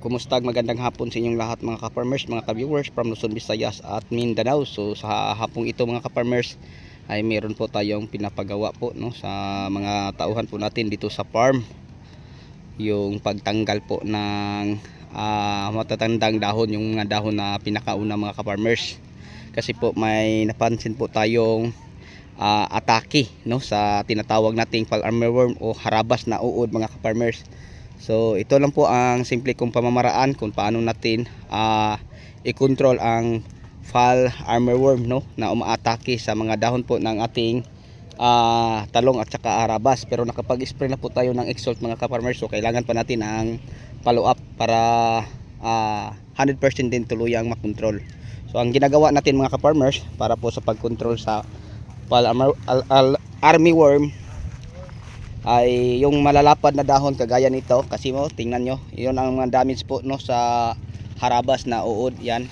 Kumusta magandang hapon sa inyong lahat mga ka-farmers, mga ka-viewers from Luzon, Visayas at Mindanao. So sa hapong ito mga ka-farmers ay meron po tayong pinapagawa po no sa mga tauhan po natin dito sa farm. Yung pagtanggal po ng ah, matatandang dahon, yung mga dahon na pinakauna mga ka-farmers. Kasi po may napansin po tayong ah, atake no sa tinatawag nating fall armyworm o harabas na uod mga ka-farmers. So ito lang po ang simple kong pamamaraan kung paano natin ah, i-control ang fall armyworm no na umaatake sa mga dahon po ng ating ah, talong at saka arabas pero nakapag-spray na po tayo ng Exalt mga ka-farmers so kailangan pa natin ang follow up para ah, 100% din tuluyang makontrol. So ang ginagawa natin mga ka-farmers para po sa pag-control sa fall armor- al- al- armyworm ay yung malalapad na dahon kagaya nito. Kasi mo tingnan nyo yun ang mga damage po no sa harabas na uod yan.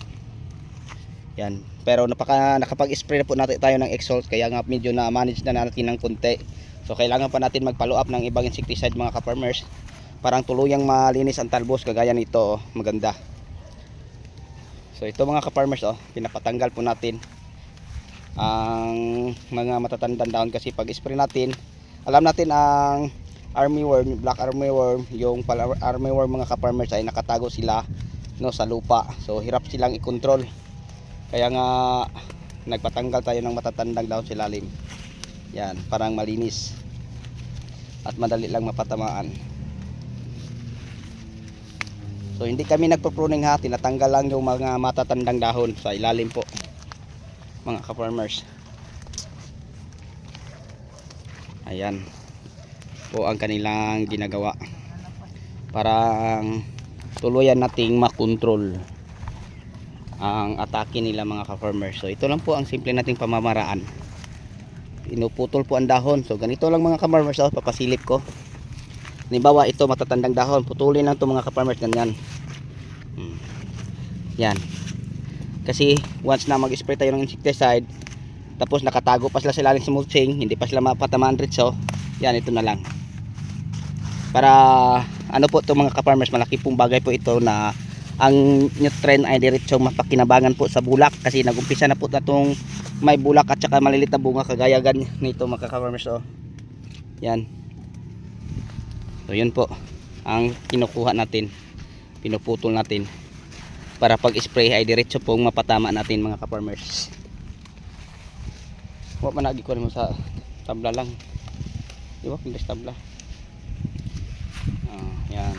Yan. Pero napaka nakapag-spray na po natin tayo ng Exalt kaya nga medyo na manage na natin ng konti. So kailangan pa natin mag follow up ng ibang insecticide mga ka-farmers parang tuluyang malinis ang talbos kagaya nito oh, maganda. So ito mga ka-farmers oh pinapatanggal po natin ang mga matatandang dahon kasi pag spray natin alam natin ang armyworm, black armyworm, yung pal armyworm mga ka-farmers ay nakatago sila no sa lupa. So hirap silang i-control. Kaya nga nagpatanggal tayo ng matatandang dahon sa ilalim. Yan, parang malinis. At madali lang mapatamaan. So hindi kami nagpo-pruning ha, tinatanggal lang yung mga matatandang dahon sa ilalim po. Mga ka-farmers. Ayan po ang kanilang ginagawa para tuluyan nating makontrol ang atake nila mga ka-farmers. So ito lang po ang simple nating pamamaraan. Inuputol po ang dahon. So ganito lang mga ka-farmers, oh, papasilip ko. Halimbawa ito matatandang dahon, putulin lang to mga ka-farmers ganyan. Hmm. Yan. Kasi once na mag-spray tayo ng insecticide, tapos nakatago pa sila sa ilalim sa mulching hindi pa sila mapatamaan ritso yan ito na lang. Para ano po to mga ka-farmers malaki pong bagay po ito na ang nutrient ay diretso mapakinabangan po sa bulak kasi nagumpisa na po na itong may bulak at saka malilit na bunga kagaya gan nito mga ka-farmers oh. yan. So yun po ang kinukuha natin pinuputol natin para pag spray ay diretso pong mapatama natin mga ka-farmers Wa man lagi ko mo sa tabla lang. Di ba pindas tabla? Ah, yan.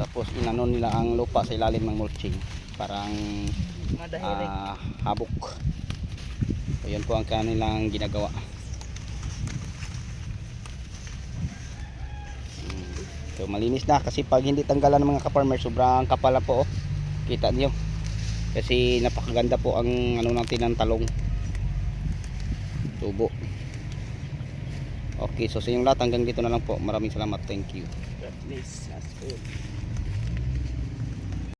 Tapos inano nila ang lupa sa ilalim ng mulching. Parang ah, habok. So, yan po ang kanilang ginagawa. Hmm. So malinis na kasi pag hindi tanggalan ng mga ka-farmer sobrang kapal na po oh. Kita niyo. Kasi napakaganda po ang ano natin ng talong tubo. Okay so sa inyong lahat hanggang dito na lang po. Maraming salamat. Thank you. God bless. Us all.